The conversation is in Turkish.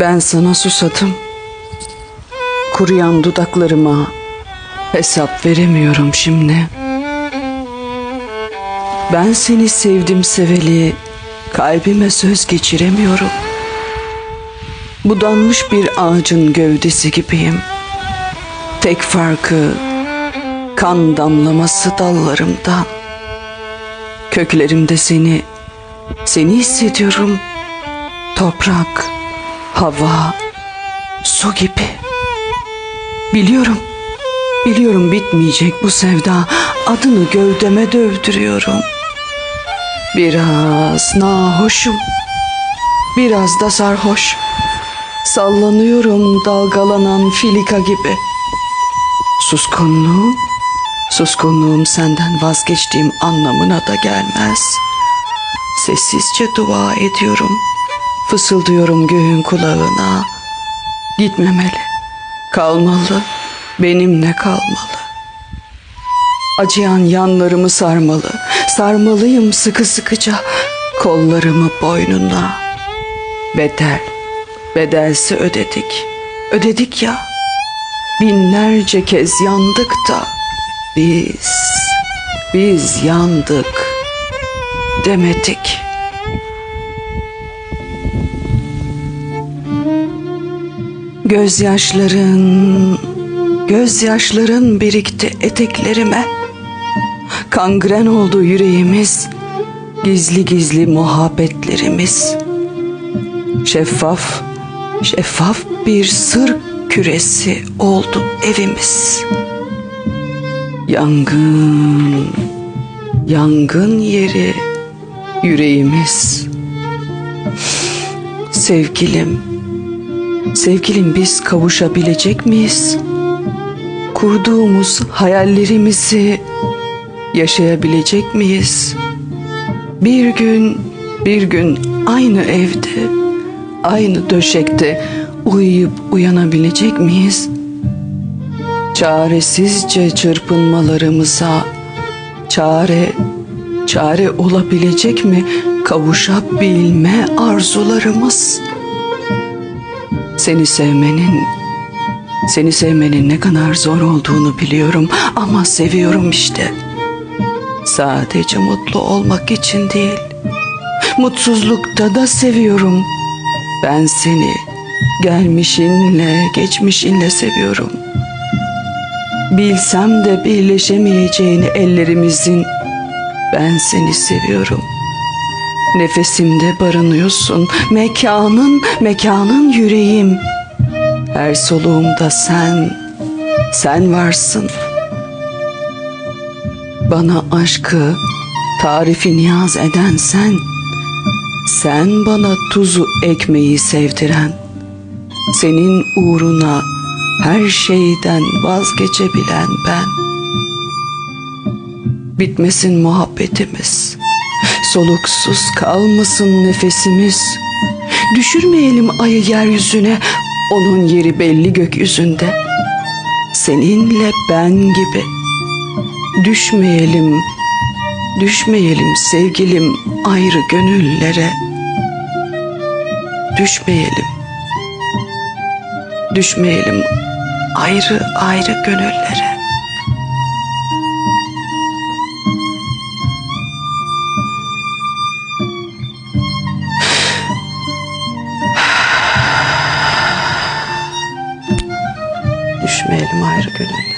Ben sana susadım. Kuruyan dudaklarıma hesap veremiyorum şimdi. Ben seni sevdim seveli, kalbime söz geçiremiyorum. Budanmış bir ağacın gövdesi gibiyim. Tek farkı kan damlaması dallarımdan. Köklerimde seni, seni hissediyorum. Toprak, hava, su gibi. Biliyorum, biliyorum bitmeyecek bu sevda. Adını gövdeme dövdürüyorum. Biraz nahoşum, biraz da sarhoş. Sallanıyorum dalgalanan filika gibi. Suskunluğum, suskunluğum senden vazgeçtiğim anlamına da gelmez. Sessizce dua ediyorum, fısıldıyorum göğün kulağına. Gitmemeli, kalmalı, benimle kalmalı. Acıyan yanlarımı sarmalı, sarmalıyım sıkı sıkıca kollarımı boynuna. Bedel, bedelsi ödedik, ödedik ya. Binlerce kez yandık da biz, biz yandık demedik. Gözyaşların, gözyaşların birikti eteklerime. Kangren oldu yüreğimiz, gizli gizli muhabbetlerimiz. Şeffaf, şeffaf bir sır küresi oldu evimiz. Yangın, yangın yeri yüreğimiz. Sevgilim, sevgilim biz kavuşabilecek miyiz? Kurduğumuz hayallerimizi yaşayabilecek miyiz? Bir gün, bir gün aynı evde, aynı döşekte uyuyup uyanabilecek miyiz? Çaresizce çırpınmalarımıza çare, çare olabilecek mi kavuşabilme arzularımız? Seni sevmenin, seni sevmenin ne kadar zor olduğunu biliyorum ama seviyorum işte. Sadece mutlu olmak için değil, mutsuzlukta da seviyorum. Ben seni gelmişinle, geçmişinle seviyorum. Bilsem de birleşemeyeceğini ellerimizin ben seni seviyorum. Nefesimde barınıyorsun, mekanın, mekanın yüreğim. Her soluğumda sen, sen varsın. Bana aşkı tarifi niyaz eden sen. Sen bana tuzu ekmeği sevdiren. Senin uğruna her şeyden vazgeçebilen ben. Bitmesin muhabbetimiz. Soluksuz kalmasın nefesimiz. Düşürmeyelim ayı yeryüzüne. Onun yeri belli gökyüzünde. Seninle ben gibi. Düşmeyelim, düşmeyelim sevgilim ayrı gönüllere. Düşmeyelim, düşmeyelim ayrı ayrı gönüllere. Ayrı gönüllere.